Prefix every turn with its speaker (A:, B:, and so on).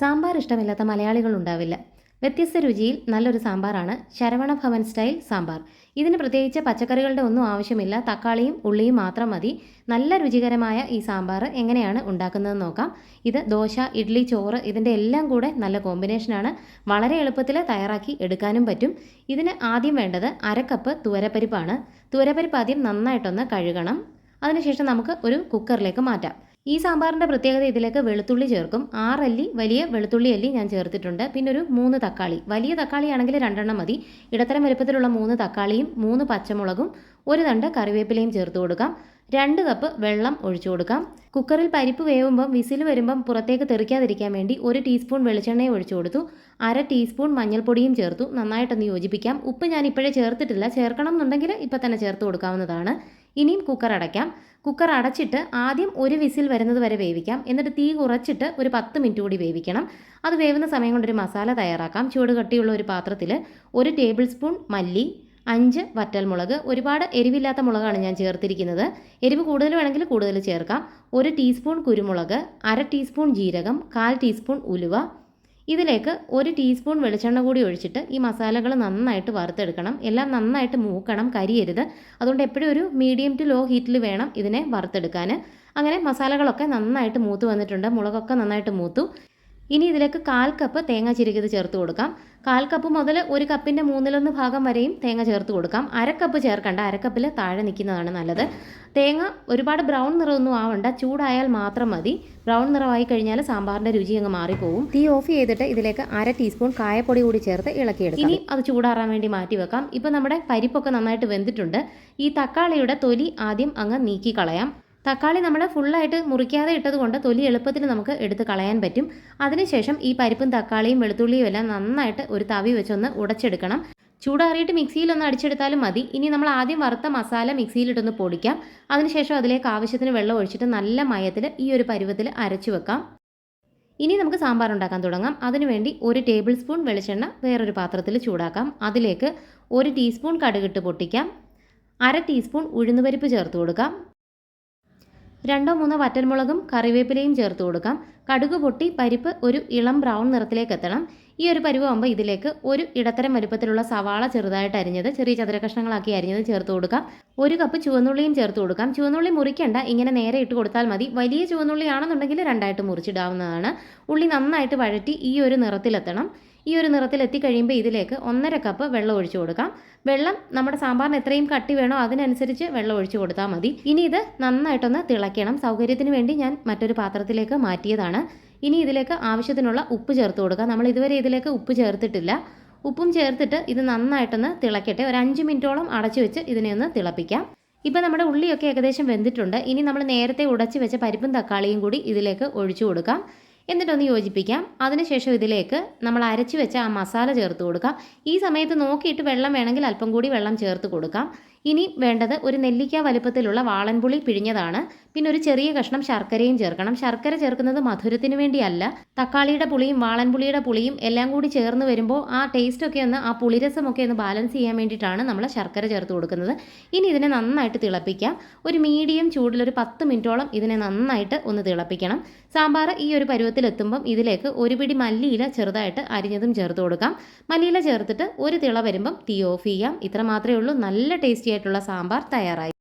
A: സാമ്പാർ ഇഷ്ടമില്ലാത്ത മലയാളികൾ ഉണ്ടാവില്ല വ്യത്യസ്ത രുചിയിൽ നല്ലൊരു സാമ്പാറാണ് ശരവണ ഭവൻ സ്റ്റൈൽ സാമ്പാർ. ഇതിന് പ്രത്യേകിച്ച് പച്ചക്കറികളുടെ ഒന്നും ആവശ്യമില്ല. തക്കാളിയും ഉള്ളിയും മാത്രം മതി. നല്ല രുചികരമായ ഈ സാമ്പാർ എങ്ങനെയാണ് ഉണ്ടാക്കുന്നതെന്ന് നോക്കാം. ഇത് ദോശ ഇഡ്ഡലി ചോറ് ഇതിന്റെ എല്ലാം കൂടെ നല്ല കോമ്പിനേഷനാണ്. വളരെ എളുപ്പത്തിൽ തയ്യാറാക്കി എടുക്കാനും പറ്റും. ഇതിന് ആദ്യം വേണ്ടത് അരക്കപ്പ് തുവരപ്പരിപ്പാണ്. തുവരപ്പരിപ്പ് ആദ്യം നന്നായിട്ടൊന്ന് കഴുകണം. അതിനുശേഷം നമുക്ക് ഒരു കുക്കറിലേക്ക് മാറ്റാം. ഈ സാമ്പാറിന്റെ പ്രത്യേകത ഇതിലേക്ക് വെളുത്തുള്ളി ചേർക്കും. ആറല്ലി വലിയ വെളുത്തുള്ളി അല്ലി ഞാൻ ചേർത്തിട്ടുണ്ട്. പിന്നെ ഒരു മൂന്ന് തക്കാളി. വലിയ തക്കാളി ആണെങ്കിൽ രണ്ടെണ്ണം മതി. ഇടത്തരം വലുപ്പത്തിലുള്ള മൂന്ന് തക്കാളിയും മൂന്ന് പച്ചമുളകും ഒരു തണ്ട് കറിവേപ്പിലയും ചേർത്ത് കൊടുക്കാം. രണ്ട് കപ്പ് വെള്ളം ഒഴിച്ചു കൊടുക്കാം. കുക്കറിൽ പരിപ്പ് വേവുമ്പം വിസിൽ വരുമ്പം പുറത്തേക്ക് തെറിക്കാതിരിക്കാൻ വേണ്ടി ഒരു ടീസ്പൂൺ വെളിച്ചെണ്ണയും ഒഴിച്ചു കൊടുത്തു. അര ടീസ്പൂൺ മഞ്ഞൾപ്പൊടിയും ചേർത്തു. നന്നായിട്ടൊന്ന് യോജിപ്പിക്കാം. ഉപ്പ് ഞാൻ ഇപ്പോഴേ ചേർത്തിട്ടില്ല. ചേർക്കണം എന്നുണ്ടെങ്കിൽ ഇപ്പം തന്നെ ചേർത്ത് കൊടുക്കാവുന്നതാണ്. ഇനിയും കുക്കർ അടയ്ക്കാം. കുക്കർ അടച്ചിട്ട് ആദ്യം ഒരു വിസിൽ വരുന്നത് വരെ വേവിക്കാം. എന്നിട്ട് തീ കുറച്ചിട്ട് ഒരു പത്ത് മിനിറ്റ് കൂടി വേവിക്കണം. അത് വേവുന്ന സമയം കൊണ്ടൊരു മസാല തയ്യാറാക്കാം. ചൂട് കട്ടിയുള്ള ഒരു പാത്രത്തിൽ ഒരു ടേബിൾ സ്പൂൺ മല്ലി അഞ്ച് വറ്റൽമുളക് ഒരുപാട് എരിവില്ലാത്ത മുളകാണ് ഞാൻ ചേർത്തിരിക്കുന്നത്. എരിവ് കൂടുതൽ വേണമെങ്കിൽ കൂടുതൽ ചേർക്കാം. ഒരു ടീസ്പൂൺ കുരുമുളക് അര ടീസ്പൂൺ ജീരകം കാൽ ടീസ്പൂൺ ഉലുവ ഇതിലേക്ക് ഒരു ടീസ്പൂൺ വെളിച്ചെണ്ണ കൂടി ഒഴിച്ചിട്ട് ഈ മസാലകൾ നന്നായിട്ട് വറുത്തെടുക്കണം. എല്ലാം നന്നായിട്ട് മൂക്കണം കരിയരുത്. അതുകൊണ്ട് എപ്പോഴും ഒരു മീഡിയം ടു ലോ ഹീറ്റിൽ വേണം ഇതിനെ വറുത്തെടുക്കാൻ അങ്ങനെ മസാലകളൊക്കെ നന്നായിട്ട് മൂത്ത് വന്നിട്ടുണ്ട്. മുളകൊക്കെ നന്നായിട്ട് മൂത്തു. ഇനി ഇതിലേക്ക് കാൽ കപ്പ് തേങ്ങ ചിരുകിയത് ചേർത്ത് കൊടുക്കാം. കാൽ കപ്പ് മുതൽ ഒരു കപ്പിന്റെ മൂന്നിലൊന്ന് ഭാഗം വരെയും തേങ്ങ ചേർത്ത് കൊടുക്കാം. അരക്കപ്പ് ചേർക്കണ്ട അരക്കപ്പിൽ താഴെ നിൽക്കുന്നതാണ് നല്ലത്. തേങ്ങ ഒരുപാട് ബ്രൗൺ നിറമൊന്നും ആവണ്ട ചൂടായാൽ മാത്രം മതി. ബ്രൗൺ നിറമായി കഴിഞ്ഞാൽ സാമ്പാറിന്റെ രുചി അങ്ങ് മാറിപ്പോവും. തീ ഓഫ് ചെയ്തിട്ട് ഇതിലേക്ക് അര ടീസ്പൂൺ കായപ്പൊടി കൂടി ചേർത്ത് ഇളക്കിയെടുക്കാം. ഇനി അത് ചൂടാറാൻ വേണ്ടി മാറ്റി വെക്കാം. ഇപ്പോൾ നമ്മുടെ പരിപ്പൊക്കെ നന്നായിട്ട് വെന്തിട്ടുണ്ട്. ഈ തക്കാളിയുടെ തൊലി ആദ്യം അങ്ങ് നീക്കി കളയാം. തക്കാളി നമ്മൾ ഫുള്ളായിട്ട് മുറിക്കാതെ ഇട്ടത് കൊണ്ട് തൊലി എളുപ്പത്തിൽ നമുക്ക് എടുത്ത് കളയാൻ പറ്റും. അതിനുശേഷം ഈ പരിപ്പും തക്കാളിയും വെളുത്തുള്ളിയും എല്ലാം നന്നായിട്ട് ഒരു തവി വെച്ചൊന്ന് ഉടച്ചെടുക്കണം. ചൂടാറിയിട്ട് മിക്സിയിലൊന്ന് അടിച്ചെടുത്താലും മതി. ഇനി നമ്മൾ ആദ്യം വറുത്ത മസാല മിക്സിയിലിട്ടൊന്ന് പൊടിക്കാം. അതിനുശേഷം അതിലേക്ക് ആവശ്യത്തിന് വെള്ളം ഒഴിച്ചിട്ട് നല്ല മയത്തിൽ ഈ ഒരു പരുവത്തിൽ അരച്ചു വെക്കാം. ഇനി നമുക്ക് സാമ്പാർ ഉണ്ടാക്കാൻ തുടങ്ങാം. അതിനുവേണ്ടി ഒരു ടേബിൾ സ്പൂൺ വെളിച്ചെണ്ണ വേറൊരു പാത്രത്തിൽ ചൂടാക്കാം. അതിലേക്ക് ഒരു ടീസ്പൂൺ കടുകിട്ട് പൊട്ടിക്കാം. അര ടീസ്പൂൺ ഉഴുന്നുപരിപ്പ് ചേർത്ത് കൊടുക്കാം. രണ്ടോ മൂന്നോ വറ്റൽമുളകും കറിവേപ്പിലയും ചേർത്ത് കൊടുക്കാം. കടുക് പൊട്ടി പരിപ്പ് ഒരു ഇളം ബ്രൗൺ നിറത്തിലേക്ക് എത്തണം. ഈ ഒരു പരുവാകുമ്പോൾ ഇതിലേക്ക് ഒരു ഇടത്തരം വലുപ്പത്തിലുള്ള സവാള ചെറുതായിട്ട് അരിഞ്ഞത് ചെറിയ ചതുര കഷ്ണങ്ങളാക്കി അരിഞ്ഞത് ചേർത്ത് കൊടുക്കാം. ഒരു കപ്പ് ചുവന്നുള്ളിയും ചേർത്ത് കൊടുക്കാം. ചുവന്നുള്ളി മുറിക്കേണ്ട ഇങ്ങനെ നേരെ ഇട്ട് കൊടുത്താൽ മതി. വലിയ ചുവന്നുള്ളി ആണെന്നുണ്ടെങ്കിൽ രണ്ടായിട്ട് മുറിച്ചിടാവുന്നതാണ്. ഉള്ളി നന്നായിട്ട് വഴറ്റി ഈ ഒരു നിറത്തിലെത്തണം. ഈ ഒരു നിറത്തിൽ എത്തിക്കഴിയുമ്പോൾ ഇതിലേക്ക് ഒന്നര കപ്പ് വെള്ളം ഒഴിച്ചു കൊടുക്കാം. വെള്ളം നമ്മുടെ സാമ്പാറിന് എത്രയും കട്ടി വേണോ അതിനനുസരിച്ച് വെള്ളം ഒഴിച്ചു കൊടുത്താൽ മതി. ഇനി ഇത് നന്നായിട്ടൊന്ന് തിളയ്ക്കണം. സൗകര്യത്തിന് വേണ്ടി ഞാൻ മറ്റൊരു പാത്രത്തിലേക്ക് മാറ്റിയതാണ്. ഇനി ഇതിലേക്ക് ആവശ്യത്തിനുള്ള ഉപ്പ് ചേർത്ത് കൊടുക്കാം. നമ്മൾ ഇതുവരെ ഇതിലേക്ക് ഉപ്പ് ചേർത്തിട്ടില്ല. ഉപ്പും ചേർത്തിട്ട് ഇത് നന്നായിട്ടൊന്ന് തിളക്കട്ടെ. ഒരു അഞ്ച് മിനിറ്റോളം അടച്ചു വെച്ച് ഇതിനെ ഒന്ന് തിളപ്പിക്കാം. ഇപ്പം നമ്മുടെ ഉള്ളിയൊക്കെ ഏകദേശം വെന്തിട്ടുണ്ട്. ഇനി നമ്മൾ നേരത്തെ ഉടച്ച് വെച്ച പരിപ്പും തക്കാളിയും കൂടി ഇതിലേക്ക് ഒഴിച്ചു കൊടുക്കാം. എന്നിട്ടൊന്ന് യോജിപ്പിക്കാം. അതിനുശേഷം ഇതിലേക്ക് നമ്മൾ അരച്ച് വെച്ച ആ മസാല ചേർത്ത് കൊടുക്കാം. ഈ സമയത്ത് നോക്കിയിട്ട് വെള്ളം വേണമെങ്കിൽ അല്പം കൂടി വെള്ളം ചേർത്ത് കൊടുക്കാം. ഇനി വേണ്ടത് ഒരു നെല്ലിക്ക വലുപ്പത്തിലുള്ള വാളൻപുളി പിഴിഞ്ഞതാണ്. പിന്നെ ഒരു ചെറിയ കഷ്ണം ശർക്കരയും ചേർക്കണം. ശർക്കര ചേർക്കുന്നത് മധുരത്തിന് വേണ്ടിയല്ല. തക്കാളിയുടെ പുളിയും വാളൻപുളിയുടെ പുളിയും എല്ലാം കൂടി ചേർന്ന് വരുമ്പോൾ ആ ടേസ്റ്റൊക്കെ ഒന്ന് ആ പുളിരസമൊക്കെ ഒന്ന് ബാലൻസ് ചെയ്യാൻ വേണ്ടിയിട്ടാണ് നമ്മൾ ശർക്കര ചേർത്ത് കൊടുക്കുന്നത്. ഇനി ഇതിനെ നന്നായിട്ട് തിളപ്പിക്കാം. ഒരു മീഡിയം ചൂടിൽ ഒരു പത്ത് മിനിറ്റോളം ഇതിനെ നന്നായിട്ട് ഒന്ന് തിളപ്പിക്കണം. സാമ്പാർ ഈ ഒരു പരുവത്തിലെത്തുമ്പം ഇതിലേക്ക് ഒരു പിടി മല്ലിയില ചെറുതായിട്ട് അരിഞ്ഞതും ചേർത്ത് കൊടുക്കാം. മല്ലിയില ചേർത്തിട്ട് ഒരു തിള വരുമ്പം തീ ഓഫ് ചെയ്യാം. ഇത്ര മാത്രമേ ഉള്ളൂ. നല്ല ടേസ്റ്റി സാമ്പാർ തയ്യാറായി.